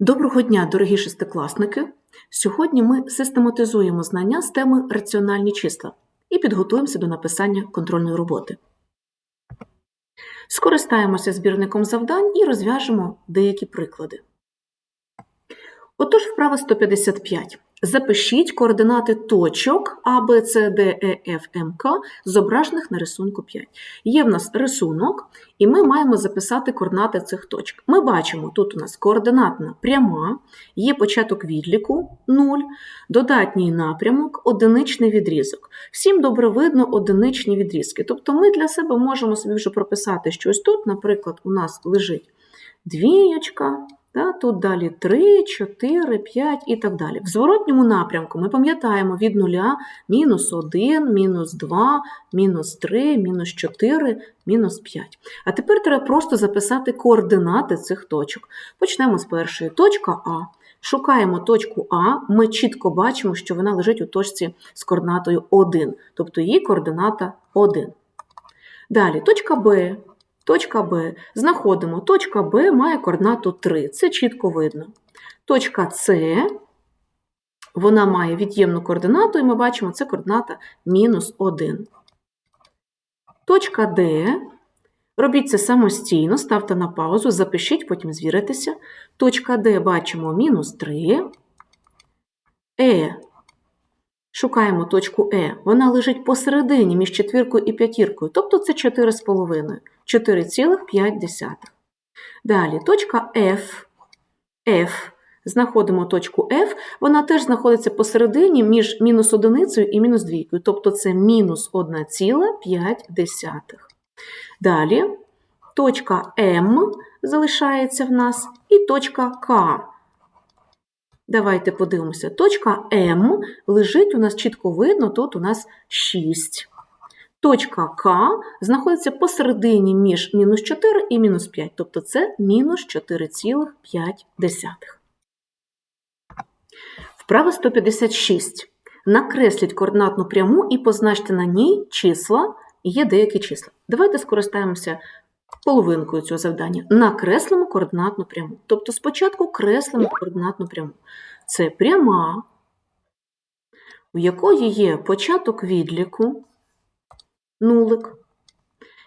Доброго дня, дорогі шестикласники! Сьогодні ми систематизуємо знання з теми раціональні числа і підготуємося до написання контрольної роботи. Скористаємося збірником завдань і розв'яжемо деякі приклади. Отож, вправа 155. Запишіть координати точок А, Б, С, Д, Е, Ф, М, К, зображених на рисунку 5. Є в нас рисунок, і ми маємо записати координати цих точок. Ми бачимо, тут у нас координатна пряма, є початок відліку 0, додатній напрямок, одиничний відрізок. Всім добре видно одиничні відрізки. Тобто ми для себе можемо собі вже прописати щось тут, наприклад, у нас лежить двієчка, тут далі 3, 4, 5 і так далі. В зворотньому напрямку ми пам'ятаємо від 0 мінус 1, мінус 2, мінус 3, мінус 4, мінус 5. А тепер треба просто записати координати цих точок. Почнемо з першої. Точка А. Шукаємо точку А, ми чітко бачимо, що вона лежить у точці з координатою 1, тобто її координата 1. Далі точка Б. Точка Б. Знаходимо. Точка Б має координату 3. Це чітко видно. Точка С, вона має від'ємну координату, і ми бачимо, це координата мінус 1. Точка Д. Робіть це самостійно, ставте на паузу, запишіть, потім звіритеся. Точка Д бачимо мінус 3. Е. Шукаємо точку Е. Вона лежить посередині між четвіркою і п'ятіркою, тобто це 4,5. 4,5. Далі точка F. F. Знаходимо точку F, вона теж знаходиться посередині між мінус одиницею і мінус двійкою, тобто це мінус 1,5. Далі точка М залишається в нас і точка К. Давайте подивимося. Точка М лежить у нас чітко видно, тут у нас 6. Точка К знаходиться посередині між мінус 4 і мінус 5, тобто це мінус 4,5. Вправа 156. Накресліть координатну пряму і позначте на ній числа, є деякі числа. Давайте скористаємося половинкою цього завдання. Накреслимо координатну пряму. Тобто спочатку креслимо координатну пряму. Це пряма, у якої є початок відліку, нулик.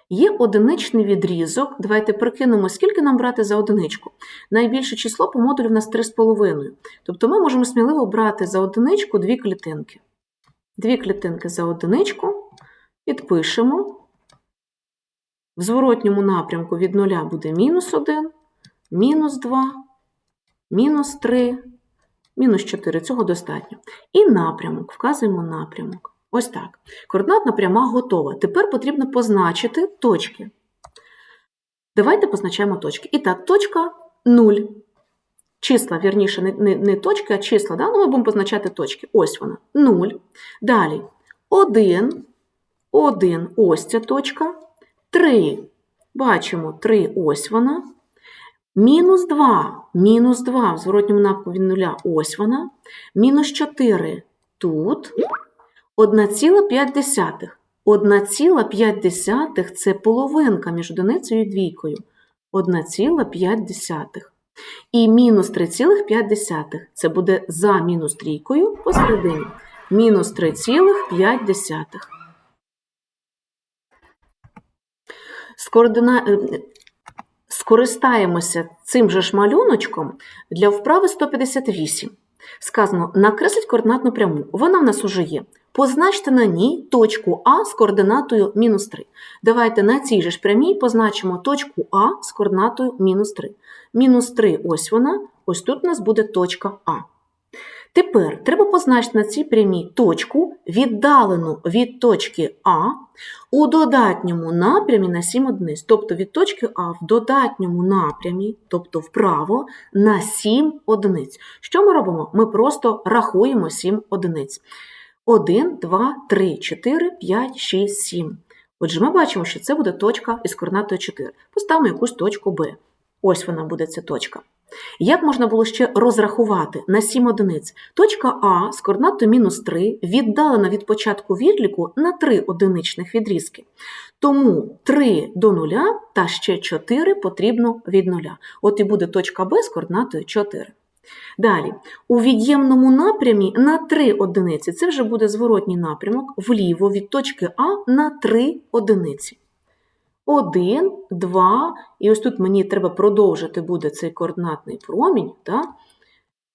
Є одиничний відрізок. Давайте прикинемо, скільки нам брати за одиничку. Найбільше число по модулю в нас 3,5. Тобто ми можемо сміливо брати за одиничку дві клітинки. Дві клітинки за одиничку. Підпишемо. В зворотньому напрямку від 0 буде мінус 1, мінус 2, мінус 3, мінус 4. Цього достатньо. І напрямок. Вказуємо напрямок. Ось так. Координатна пряма готова. Тепер потрібно позначити точки. Давайте позначаємо точки. І так, точка 0. Числа, вірніше, не, не, не точки, а числа. Да? Ну, ми будемо позначати точки. Ось вона. 0. Далі 1. 1. Ось ця точка. 3. Бачимо 3. Ось вона. Мінус 2. Мінус 2. В зворотньому напрямку від 0. Ось вона. Мінус 4. Тут. 1,5. 1,5 це половинка між одиницею і двійкою. 1,5. І мінус 3,5 це буде за мінус трійкою посередині. Мінус 3,5. Скоордина... е, Скористаємося цим же ж малюночком для вправи 158. Сказано, накресліть координатну пряму. Вона в нас уже є. Позначте на ній точку А з координатою мінус 3. Давайте на цій же ж прямій позначимо точку А з координатою мінус 3. Мінус 3 ось вона, ось тут у нас буде точка А. Тепер треба позначити на цій прямій точку, віддалену від точки А у додатньому напрямі на 7 одиниць. Тобто від точки А в додатньому напрямі, тобто вправо, на 7 одиниць. Що ми робимо? Ми просто рахуємо 7 одиниць. 1, 2, 3, 4, 5, 6, 7. Отже, ми бачимо, що це буде точка із координатою 4. Поставимо якусь точку Б. Ось вона буде ця точка. Як можна було ще розрахувати на 7 одиниць? Точка А з координатою мінус 3 віддалена від початку відліку на 3 одиничних відрізки. Тому 3 до 0 та ще 4 потрібно від 0. От і буде точка Б з координатою 4. Далі, у від'ємному напрямі на 3 одиниці, це вже буде зворотній напрямок, вліво від точки А на 3 одиниці. 1, 2, і ось тут мені треба продовжити буде цей координатний промінь. Так?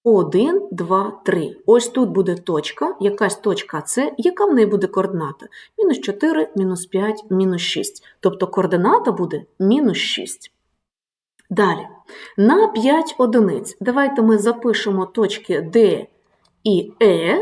1, 2, 3. Ось тут буде точка, якась точка С, яка в неї буде координата? Мінус 4, мінус 5, мінус 6. Тобто координата буде мінус 6. Далі, на 5 одиниць. Давайте ми запишемо точки D і E,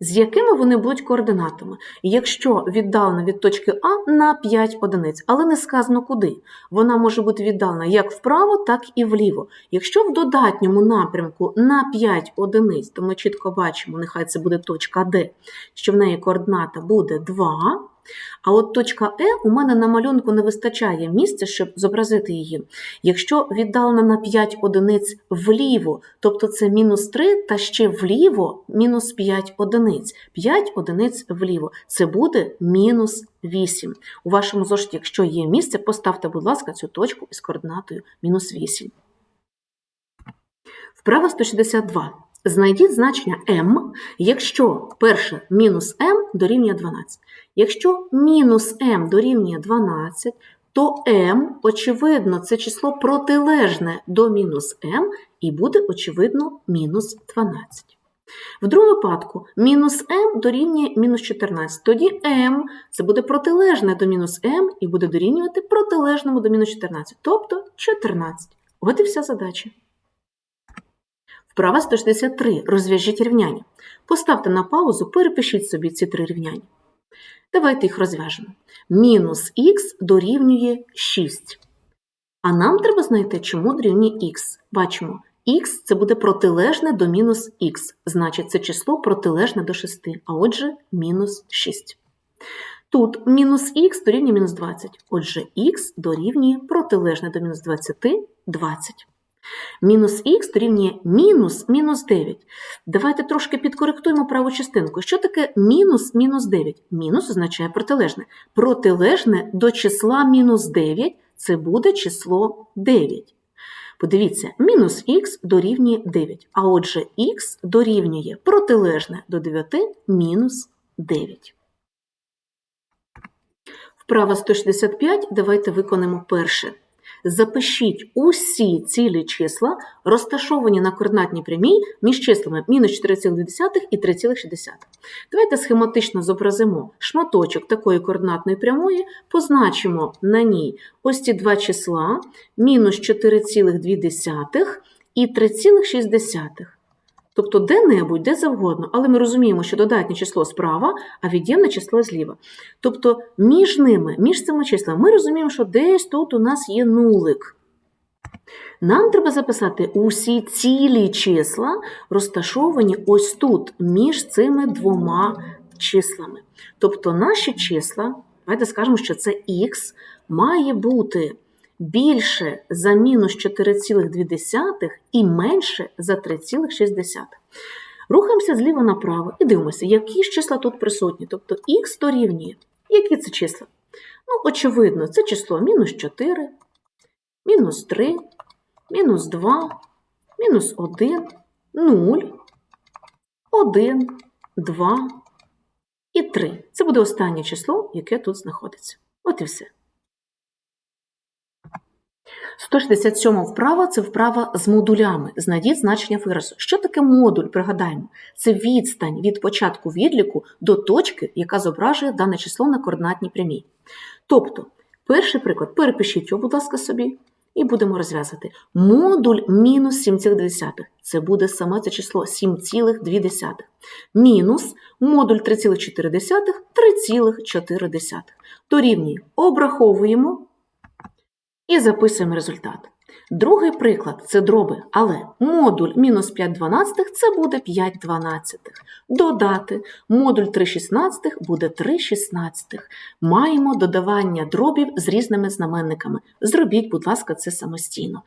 з якими вони будуть координатами. Якщо віддалена від точки А на 5 одиниць, але не сказано куди. Вона може бути віддалена як вправо, так і вліво. Якщо в додатньому напрямку на 5 одиниць, то ми чітко бачимо, нехай це буде точка Д, що в неї координата буде 2. А от точка Е у мене на малюнку не вистачає місця, щоб зобразити її. Якщо віддалена на 5 одиниць вліво, тобто це мінус 3, та ще вліво мінус 5 одиниць. 5 одиниць вліво. Це буде мінус 8. У вашому зошиті, якщо є місце, поставте, будь ласка, цю точку із координатою мінус 8. Вправа 162. Знайдіть значення m, якщо перше мінус m дорівнює 12. Якщо мінус m дорівнює 12, то m, очевидно, це число протилежне до мінус m і буде, очевидно, мінус 12. В другому випадку мінус m дорівнює мінус 14. Тоді m це буде протилежне до мінус m і буде дорівнювати протилежному до мінус 14, тобто 14. От і вся задача. Вправа 163. Розв'яжіть рівняння. Поставте на паузу, перепишіть собі ці три рівняння. Давайте їх розв'яжемо. Мінус х дорівнює 6. А нам треба знайти, чому дорівнює х. Бачимо, х це буде протилежне до мінус х, значить це число протилежне до 6, а отже, мінус 6. Тут мінус х дорівнює мінус 20, отже, х дорівнює протилежне до мінус 20 20. Мінус х дорівнює мінус мінус 9. Давайте трошки підкоректуємо праву частинку. Що таке мінус мінус 9? Мінус означає протилежне. Протилежне до числа мінус 9 це буде число 9. Подивіться, мінус х дорівнює 9. А отже, х дорівнює протилежне до 9 мінус 9. Вправа 165. Давайте виконаємо перше. Запишіть усі цілі числа, розташовані на координатній прямій між числами мінус 4,2 і 3,6. Давайте схематично зобразимо шматочок такої координатної прямої, позначимо на ній ось ці два числа мінус 4,2 і 3,6. Тобто де-небудь, де завгодно, але ми розуміємо, що додатнє число справа, а від'ємне число зліва. Тобто між ними, між цими числами, ми розуміємо, що десь тут у нас є нулик. Нам треба записати усі цілі числа, розташовані ось тут, між цими двома числами. Тобто наші числа, давайте скажемо, що це х, має бути більше за мінус 4,2 і менше за 3,6. Рухаємося зліва направо і дивимося, які ж числа тут присутні. Тобто х дорівнює. Які це числа? Ну, очевидно, це число мінус 4, мінус 3, мінус 2, мінус 1, 0, 1, 2 і 3. Це буде останнє число, яке тут знаходиться. От і все. 167 вправа це вправа з модулями. Знайдіть значення виразу. Що таке модуль? Пригадаємо, це відстань від початку відліку до точки, яка зображує дане число на координатній прямій. Тобто, перший приклад, перепишіть його, будь ласка, собі, і будемо розв'язати. Модуль мінус 7,2. Це буде саме це число 7,2. Мінус модуль 3,4 3,4. Дорівнює. Обраховуємо і записуємо результат. Другий приклад це дроби, але модуль мінус 5 дванадцятих це буде 5 дванадцятих. Додати модуль 3 шістнадцятих буде 3 шістнадцятих. Маємо додавання дробів з різними знаменниками. Зробіть, будь ласка, це самостійно.